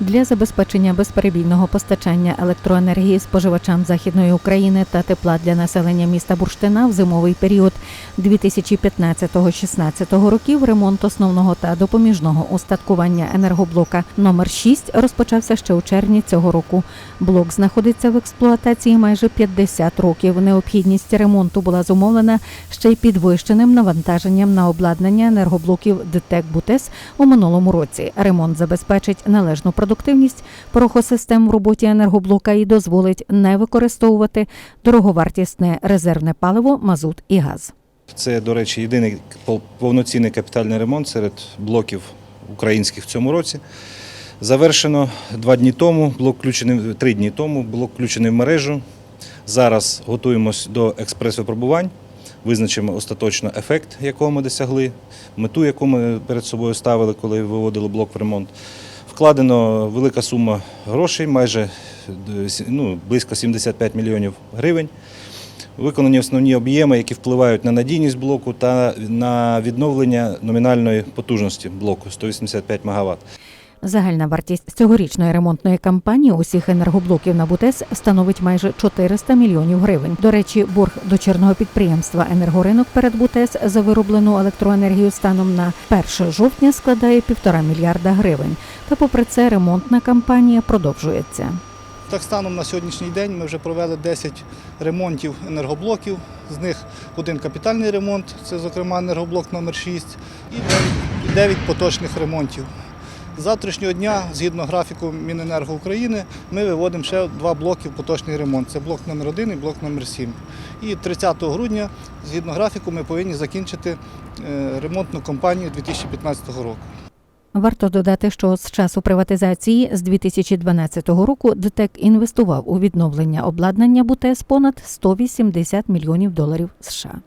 Для забезпечення безперебійного постачання електроенергії споживачам Західної України та тепла для населення міста Бурштина в зимовий період 2015-16 років ремонт основного та допоміжного устаткування енергоблока номер 6 розпочався ще у червні цього року. Блок знаходиться в експлуатації майже 50 років. Необхідність ремонту була зумовлена ще й підвищеним навантаженням на обладнання енергоблоків ДТЕК Бутес у минулому році. Ремонт забезпечить належну продуктивність порохосистем в роботі енергоблока і дозволить не використовувати дороговартісне резервне паливо, мазут і газ. Це, до речі, єдиний повноцінний капітальний ремонт серед блоків українських в цьому році. Завершено два дні тому, блок включений три дні тому, блок включений в мережу. Зараз готуємось до експрес-випробувань, визначимо остаточно ефект, якого ми досягли, мету, яку ми перед собою ставили, коли виводили блок в ремонт. Вкладено велика сума грошей, майже ну, близько 75 мільйонів гривень. Виконані основні об'єми, які впливають на надійність блоку та на відновлення номінальної потужності блоку 185 МВт. Загальна вартість цьогорічної ремонтної кампанії усіх енергоблоків на БУТЕС становить майже 400 мільйонів гривень. До речі, борг дочірного підприємства енергоринок перед БУТЕС за вироблену електроенергію станом на 1 жовтня складає півтора мільярда гривень. Та попри це ремонтна кампанія продовжується. Так станом на сьогоднішній день ми вже провели 10 ремонтів енергоблоків. З них один капітальний ремонт, це зокрема енергоблок номер 6 і 9, 9 поточних ремонтів. Завтрашнього дня, згідно графіку Міненерго України, ми виводимо ще два блоки в поточний ремонт. Це блок номер 1 і блок номер 7. І 30 грудня, згідно графіку, ми повинні закінчити е, ремонтну кампанію 2015 року. Варто додати, що з часу приватизації з 2012 року ДТЕК інвестував у відновлення обладнання БУТЕС понад 180 мільйонів доларів США.